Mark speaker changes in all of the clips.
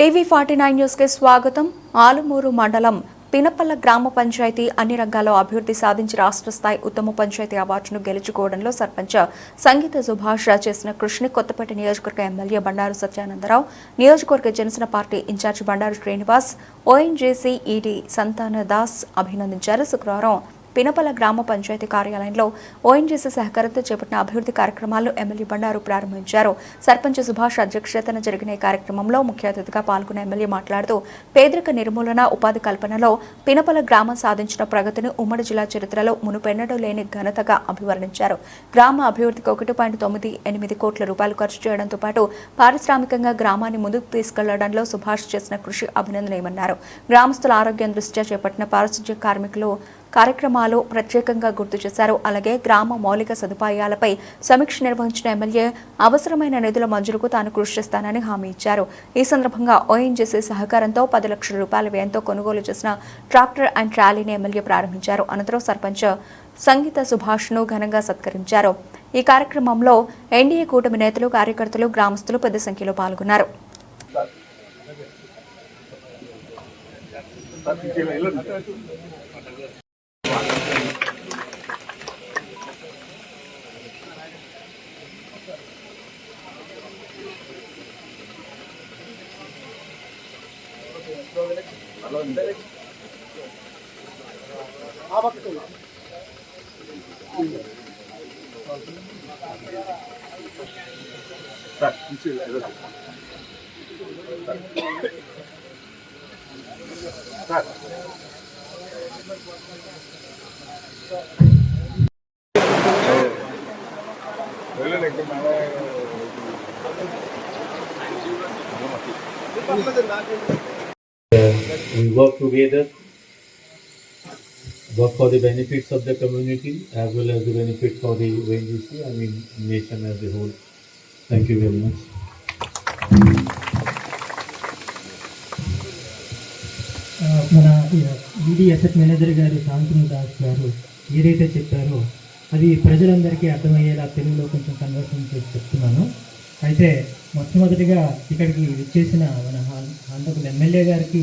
Speaker 1: TV forty nine న్యూస్కి స్వాగతం. ఆలుమూరు మండలం పినపల్ల గ్రామ పంచాయతీ అన్ని రంగాల్లో అభివృద్ధి సాధించి రాష్ట్ర స్థాయి ఉత్తమ పంచాయతీ అవార్డును గెలుచుకోవడంలో సర్పంచ్ సంగీత సుభాష్ చేసిన కృషిని కొత్తపేట నియోజకవర్గ ఎమ్మెల్యే బండారు సత్యానందరావు నియోజకవర్గ Janasena party incharge Bandaru Srinivas ONGC ED Santhana Das అభినందించారు. శుక్రవారం పినపల గ్రామ పంచాయతీ కార్యాలయంలో ఓఎన్జీసీ సహకారంతో చేపట్టిన అభివృద్ధి కార్యక్రమాలను ఎమ్మెల్యే బండారు ప్రారంభించారు. సర్పంచ్ సుభాష్ అధ్యక్షతన జరిగిన ఈ కార్యక్రమంలో ముఖ్య అతిథిగా పాల్గొన్న ఎమ్మెల్యే మాట్లాడుతూ పేదరిక నిర్మూలన ఉపాధి కల్పనలో పినపల గ్రామం సాధించిన ప్రగతిని ఉమ్మడి జిల్లా చరిత్రలో మునుపెన్నడూ లేని ఘనతగా అభివర్ణించారు. గ్రామ అభివృద్ధికి ఒకటి పాయింట్ తొమ్మిది ఎనిమిది కోట్ల రూపాయలు ఖర్చు చేయడంతో పాటు పారిశ్రామికంగా గ్రామాన్ని ముందుకు తీసుకెళ్ళడంలో సుభాష్ చేసిన కృషి అభినందనీయమన్నారు. గ్రామస్తుల ఆరోగ్యం దృష్ట్యా చేపట్టిన పారిశుధ్య కార్మికులు కార్యక్రమాలు ప్రత్యేకంగా గుర్తు చేశారు. అలాగే గ్రామ మౌలిక సదుపాయాలపై సమీక్ష నిర్వహించిన ఎమ్మెల్యే అవసరమైన నిధుల మంజూరుకు తాను కృషి చేస్తానని హామీ ఇచ్చారు. ఈ సందర్భంగా ఓఎన్జీసీ సహకారంతో పది లక్షల రూపాయల వ్యయంతో కొనుగోలు చేసిన ట్రాక్టర్ అండ్ ట్రాలీని ఎమ్మెల్యే ప్రారంభించారు. అనంతరం సర్పంచ్ సంగీత సుభాష్ను ఘనంగా సత్కరించారు. ఈ కార్యక్రమంలో ఎన్డీఏ కూటమి నేతలు కార్యకర్తలు గ్రామస్తులు పెద్ద సంఖ్యలో పాల్గొన్నారు.
Speaker 2: ആ പക്കത്തുള്ള സാർ സാർ വെള്ളിലേക്ക് മഴ ഇത് പറഞ്ഞത് നാട്ടിൽ we work together, work for the benefits of the community as well as the benefit for the ONGC, I mean nation as a whole. Thank you very much.
Speaker 3: మన ఈడీ అసెట్ మేనేజర్ గారు శాంతను దాస్ గారు ఏదైతే చెప్పారో అది ప్రజలందరికీ అర్థమయ్యేలా తెలుగులో కొంచెం కన్వర్షన్ చేసి చెప్తున్నాను అయితే మొట్టమొదటిగా ఇక్కడికి విచ్చేసిన మన ఆంధ్రప్రదేశ్ ఎమ్మెల్యే గారికి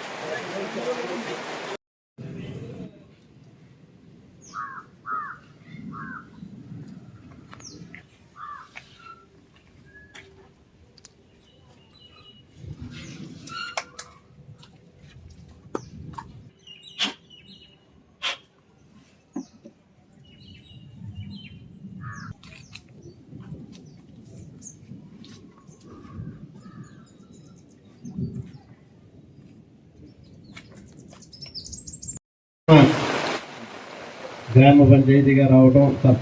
Speaker 3: どういうこと?
Speaker 2: గ్రామ పంచాయతీగా రావడం తప్ప.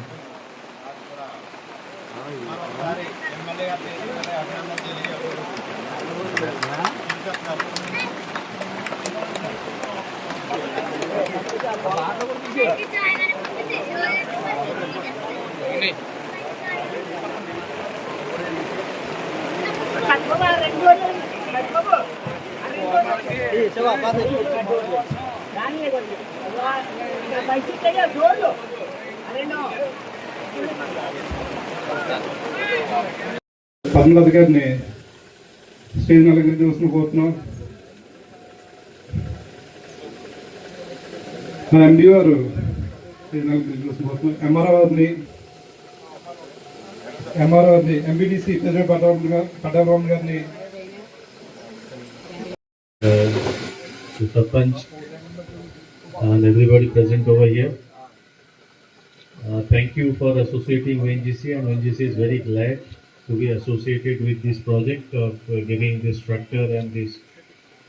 Speaker 4: పద్మనాథ్ గారిని స్టేజ్ నలుగురి చూసిన కోరుతున్నాం. మన ఎండి గారు స్టేజ్ నలుగురి చూసిన కోరుతున్నాం ఎంఆర్ఓ గారిని ఎంఆర్ఓ గారిని ఎంబీడీసీ ప్రెసిడెంట్ పడ్డారామన్ గారు పడ్డారామన్ గారిని
Speaker 2: uh, and everybody present over here. Uh, thank you for associating ONGC and ONGC is very glad to be associated with this project of uh, giving this structure and this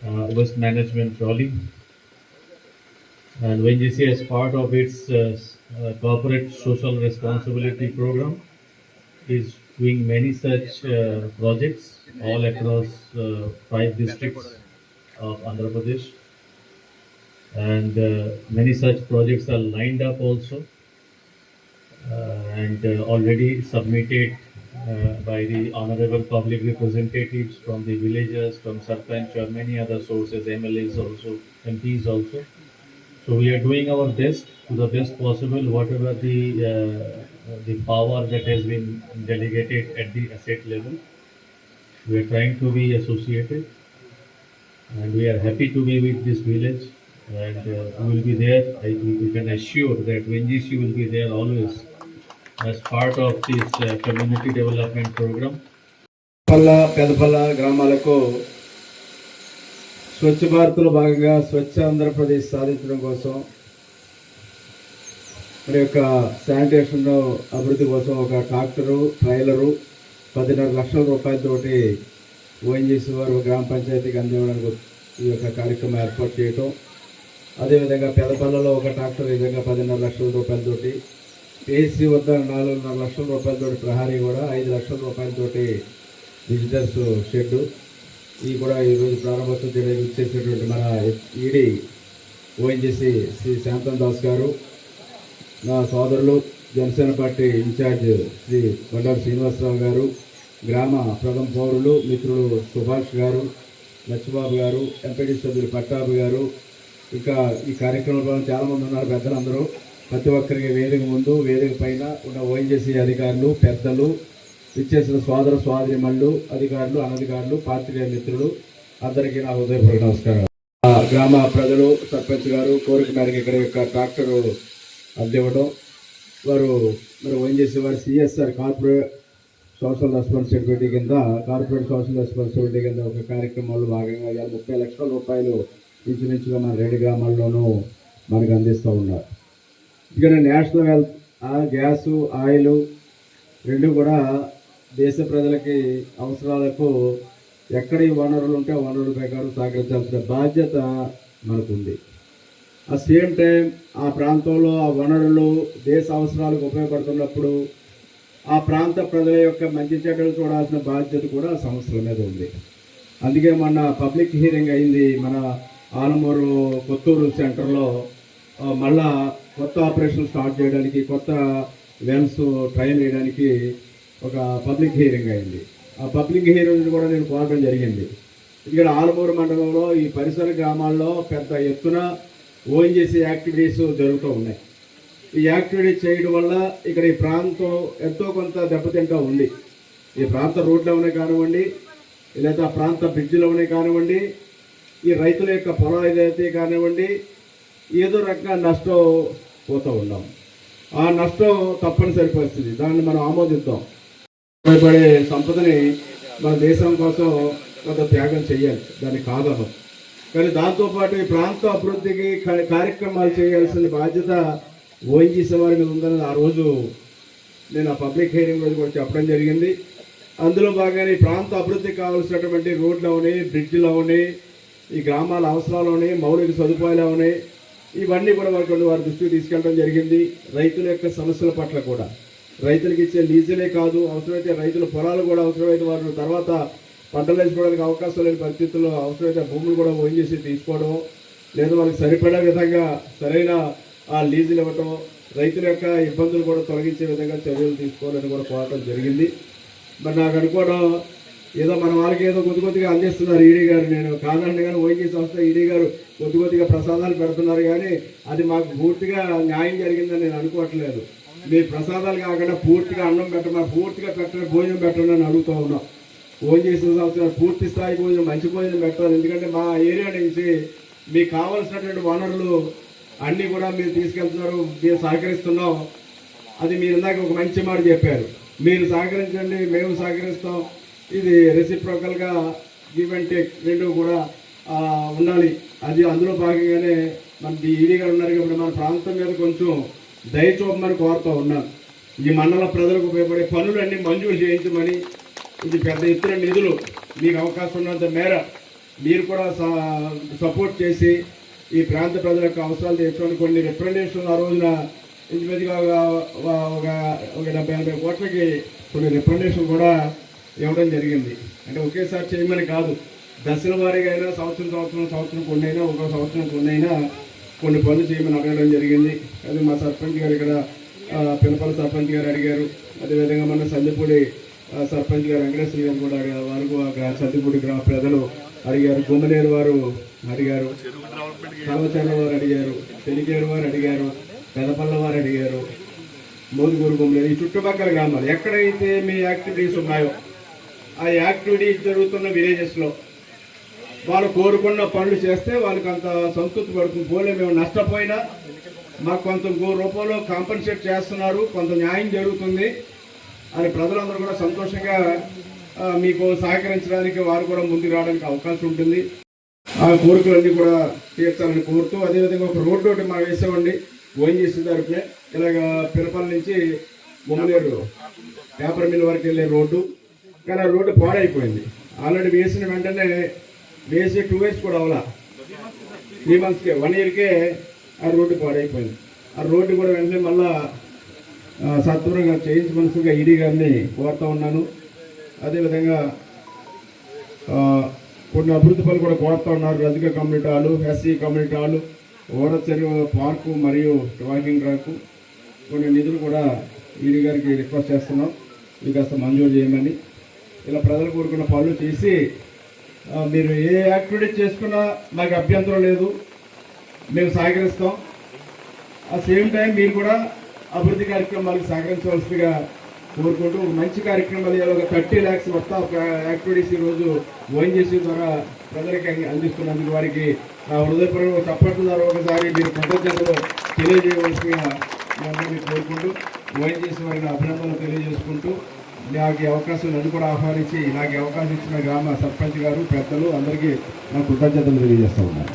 Speaker 2: uh, waste management trolley. And ONGC as part of its uh, uh, corporate social responsibility program is doing many such uh, projects all across uh, five districts of Andhra Pradesh. And uh, many such projects are lined up also uh, and uh, already submitted uh, by the honorable public representatives from the villages, from Sarpanch or many other sources, MLAs also, MPs also. So we are doing our best to the best possible, whatever the uh, the power that has been delegated at the asset level. We are trying to be associated, and we are happy to be with this village, and uh, you will be there. I, we can assure that NGC will be there always as part of this uh, community development program.
Speaker 5: పల్ల పెదపల్ల గ్రామాలకు స్వచ్ఛ భారత్లో భాగంగా స్వచ్ఛ ఆంధ్రప్రదేశ్ సాధించడం కోసం మరి యొక్క sanitation అభివృద్ధి కోసం ఒక ట్రాక్టరు ట్రైలరు పదిన్నర లక్షల రూపాయలతోటి ఓఎన్జీసీ వారు గ్రామ పంచాయతీకి అందివ్వడానికి ఈ యొక్క కార్యక్రమం ఏర్పాటు చేయటం అదేవిధంగా పెదపల్లలో ఒక ట్రాక్టర్ ఈ విధంగా పదిన్నర లక్షల రూపాయలతోటి ఏసీ వద్ద నాలుగున్నర లక్షల రూపాయలతోటి ప్రహారీ కూడా ఐదు లక్షల రూపాయలతోటి విజిటర్స్ షెడ్ ఈ కూడా ఈరోజు ప్రారంభోత్సవం చేయడానికి మన ఈడీ ఓఎన్జీసీ శ్రీ శాంతం దాస్ గారు నా సోదరులు జనసేన పార్టీ ఇన్ఛార్జ్ శ్రీ బండారు శ్రీనివాసరావు గారు గ్రామ ప్రథమ పౌరులు మిత్రులు సుభాష్ గారు లక్ష్మబాబు గారు ఎంపీడీ సభ్యులు పట్టాబు గారు ఇంకా ఈ కార్యక్రమంలో చాలామంది ఉన్నారు పెద్దలందరూ. ప్రతి ఒక్కరికి వేదిక ముందు వేదిక పైన ఉన్న ఓఎన్జీసీ అధికారులు పెద్దలు ఇచ్చేసిన సోదర సోదరిమణులు అధికారులు అనధికారులు పార్టీ మిత్రులు అందరికీ నా హృదయపూర్వక నమస్కారం ఆ గ్రామ ప్రజలు సర్పంచ్ గారు కోరిక మేరకు ఇక్కడ యొక్క ట్రాక్టర్ అందివ్వడం. వారు మరి ఓఎన్జీసీ వారు సిఎస్ఆర్ కార్పొరేట్ సోషల్ రెస్పాన్సిబిలిటీ కింద కార్పొరేట్ సోషల్ రెస్పాన్సిబిలిటీ కింద ఒక కార్యక్రమంలో భాగంగా ఇవాళ ముప్పై లక్షల రూపాయలు ఇంచుమించుగా మన రెండు గ్రామాల్లోనూ మనకు అందిస్తూ ఉన్నారు. ఇక్కడ నేషనల్ హెల్త్ ఆ గ్యాసు ఆయిల్ రెండు కూడా దేశ ప్రజలకి అవసరాలకు ఎక్కడ ఈ వనరులు ఉంటే వనరుల ప్రకారం సహకరించాల్సిన బాధ్యత మనకుంది. ఆ సేమ్ టైం ఆ ప్రాంతంలో ఆ వనరులు దేశ అవసరాలకు ఉపయోగపడుతున్నప్పుడు ఆ ప్రాంత ప్రజల యొక్క మంచి చెడ్డలు చూడాల్సిన బాధ్యత కూడా సంవత్సరం సంస్థల మీద ఉంది. అందుకే మొన్న పబ్లిక్ హీరింగ్ అయింది మన ఆలమూరు కొత్తూరు సెంటర్లో మళ్ళా కొత్త ఆపరేషన్ స్టార్ట్ చేయడానికి కొత్త వెన్స్ ట్రయల్ చేయడానికి ఒక పబ్లిక్ హీరింగ్ అయింది. ఆ పబ్లిక్ హీరింగ్ కూడా నేను కోరడం జరిగింది. ఇక్కడ ఆలమూరు మండలంలో ఈ పరిసర గ్రామాల్లో పెద్ద ఎత్తున ఓఎన్జీసీ యాక్టివిటీస్ జరుగుతూ ఉన్నాయి. ఈ యాక్టివిటీ చేయడం వల్ల ఇక్కడ ఈ ప్రాంతం ఎంతో కొంత దెబ్బతింటూ ఉంది. ఈ ప్రాంత రోడ్లవనే కానివ్వండి లేదా ప్రాంత బ్రిడ్జిలవనే కానివ్వండి ఈ రైతుల యొక్క పొలం ఏదైతే కానివ్వండి ఏదో రకంగా నష్టం పోతూ ఉన్నాం. ఆ నష్టం తప్పనిసరి పరిస్థితి. దాన్ని మనం ఆమోదిద్దాం. పడే సంపదని మన దేశం కోసం కొంత త్యాగం చేయాలి దాన్ని కాదనం కానీ దాంతోపాటు ఈ ప్రాంత అభివృద్ధికి కార్యక్రమాలు చేయాల్సిన బాధ్యత ఓఎన్జీసీ వారి మీద ఉందని ఆ రోజు నేను ఆ పబ్లిక్ హీరింగ్ రోజు కూడా చెప్పడం జరిగింది. అందులో భాగంగా ఈ ప్రాంత అభివృద్ధికి కావాల్సినటువంటి రోడ్లు అవని బ్రిడ్జ్లు అవని ఈ గ్రామాల అవసరాలు ఉన్నాయి మౌలిక సదుపాయాలు ఉన్నాయి. ఇవన్నీ కూడా వారికి వారి దృష్టికి తీసుకెళ్ళడం జరిగింది. రైతుల యొక్క సమస్యల పట్ల కూడా. రైతులకు ఇచ్చే లీజులే కాదు అవసరమైతే రైతుల పొలాలు కూడా అవసరమైతే వారు తర్వాత పంటలు వేసుకోవడానికి అవకాశం లేని పరిస్థితుల్లో అవసరమైతే భూములు కూడా ఓన్ చేసి తీసుకోవడం లేదా వాళ్ళకి సరిపడే విధంగా సరైన ఆ లీజులు ఇవ్వటం రైతుల యొక్క ఇబ్బందులు కూడా తొలగించే విధంగా చర్యలు తీసుకోవాలని కూడా కోరటం జరిగింది. మరి నాకు అనుకోవడం ఏదో మన వాళ్ళకి ఏదో కొద్ది కొద్దిగా అందిస్తున్నారు ఈడీ గారు. నేను కాదండి కానీ ఓఎన్జీ సంస్థ ఈడీ గారు కొద్ది కొద్దిగా ప్రసాదాలు పెడుతున్నారు కానీ అది మాకు పూర్తిగా న్యాయం జరిగిందని నేను అనుకోవట్లేదు. మీ ప్రసాదాలు కాకుండా పూర్తిగా అన్నం పెట్టమని పూర్తిగా పెట్టండి భోజనం పెట్టండి అని అడుగుతూ ఉన్నాం. ఫోన్ చేసిన సంవత్సరం పూర్తి స్థాయి భోజనం మంచి భోజనం పెట్టాలి. ఎందుకంటే మా ఏరియా నుంచి మీకు కావాల్సినటువంటి వనరులు అన్నీ కూడా మీరు తీసుకెళ్తున్నారు మేము సహకరిస్తున్నాం. అది మీరు ఇందాక ఒక మంచి మాట చెప్పారు. మీరు సహకరించండి మేము సహకరిస్తాం. ఇది రెసిప్రోకల్గా గివ్ అండ్ టేక్ రెండు కూడా ఉండాలి. అది అందులో భాగంగానే మన ఈడీ గారు ఉన్నారు కాబట్టి మన ప్రాంతం మీద కొంచెం దయచూపమని కోరుతూ ఉన్నాను. ఈ మండల ప్రజలకు ఉపయోగపడే పనులన్నీ మంజూరు చేయించమని ఇది పెద్ద ఎత్తున నిధులు. మీకు అవకాశం ఉన్నంత మేర మీరు కూడా సపోర్ట్ చేసి ఈ ప్రాంత ప్రజల యొక్క అవసరాలు తీర్చుకొని కొన్ని రిప్రజెంటేషన్ ఆ రోజున ఇంచుమించుగా ఒక ఒక ఒక డెబ్బై ఎనభై కోట్లకి కొన్ని రిప్రజెంటేషన్ కూడా ఇవ్వడం జరిగింది. అంటే ఒకేసారి చేయమని కాదు. దశల వారీగా అయినా సంవత్సరం సంవత్సరం సంవత్సరం కొన్ని అయినా ఒక సంవత్సరం కొన్ని అయినా కొన్ని పనులు చేయమని అడగడం జరిగింది. అది మా సర్పంచ్ గారు ఇక్కడ పిలపల సర్పంచ్ గారు అడిగారు. అదేవిధంగా మన సందిపూడి సర్పంచ్ గారు వెంకటేశ్వర గారు కూడా అడిగారు. వారు సందిపూడి గ్రామ ప్రజలు అడిగారు. గుమ్మనేరు వారు అడిగారు. కలవచర్ల వారు అడిగారు. తెలికేరు వారు అడిగారు. పెదపల్ల వారు అడిగారు. మోదుగూరు గుమ్మలేరు ఈ చుట్టుపక్కల గ్రామాలు ఎక్కడైతే మీ యాక్టివిటీస్ ఉన్నాయో ఆ యాక్టివిటీస్ జరుగుతున్న విలేజెస్లో. వాళ్ళు కోరుకున్న పనులు చేస్తే వాళ్ళకి అంత సంతృప్తి పడుతుంది. పోలే మేము నష్టపోయినా మాకు కొంత గో రూపంలో కాంపన్సేట్ చేస్తున్నారు. కొంత న్యాయం జరుగుతుంది. అని ప్రజలందరూ కూడా సంతోషంగా మీకు సహకరించడానికి వారు కూడా ముందుకు రావడానికి అవకాశం ఉంటుంది. ఆ కోరికలన్నీ కూడా తీర్చాలని కోరుతూ అదేవిధంగా ఒక రోడ్డు ఒకటి మనం వేసామండి. ఓఎన్జీసీ తరఫునే ఇలాగ పిలపల నుంచి బొమ్మలేరు పేపర్ మిల్ వరకు వెళ్ళే రోడ్డు. కానీ ఆ రోడ్డు పాడైపోయింది. ఆల్రెడీ వేసిన వెంటనే వేసి టూ ఇయర్స్ కూడా అవలా. త్రీ మంత్స్కే వన్ ఇయర్కే ఆ రోడ్డు పాడైపోయింది. ఆ రోడ్డు కూడా వెంటనే మళ్ళా ఆ, సత్వరంగా చేయించమనసుగా ఈడీ గారిని కోరుతా ఉన్నాను. అదేవిధంగా కొన్ని అభివృద్ధి పనులు కూడా కోరుతా ఉన్నారు. రజిక community hall SC community hall ఓర పార్కు మరియు వాకింగ్ ట్రాక్ కొన్ని నిధులు కూడా ఈడీ గారికి రిక్వెస్ట్ చేస్తున్నాం. ఇది కాస్త మంజూరు చేయమని. ఇలా ప్రజలు కోరుకున్న పనులు చేసి మీరు ఏ యాక్టివిటీ చేసుకున్నా మాకు అభ్యంతరం లేదు. మేము సహకరిస్తాం. ఆ సేమ్ టైం మీరు కూడా అభివృద్ధి కార్యక్రమాలకు సహకరించవలసిందిగా కోరుకుంటూ మంచి కార్యక్రమాలు ఒక థర్టీ ల్యాక్స్ మొత్తం ఒక యాక్టివిటీస్ ఈరోజు ఓఎన్జీసీ ద్వారా ప్రజలకి అందిస్తున్నందుకు వారికి నా హృదయపూర్వక చప్పట్ల ద్వారా ఒకసారి మీరు కృతజ్ఞతలు తెలియజేయవలసిందిగా మీ కోరుకుంటూ ఓఎన్జీసీ వారికి అభినందనలు తెలియజేసుకుంటూ నాకు అవకాశం నన్ను కూడా ఆహ్వానించి నాకు అవకాశం ఇచ్చిన గ్రామ సర్పంచ్ గారు పెద్దలు అందరికీ నా కృతజ్ఞతలు తెలియజేస్తా ఉన్నాను.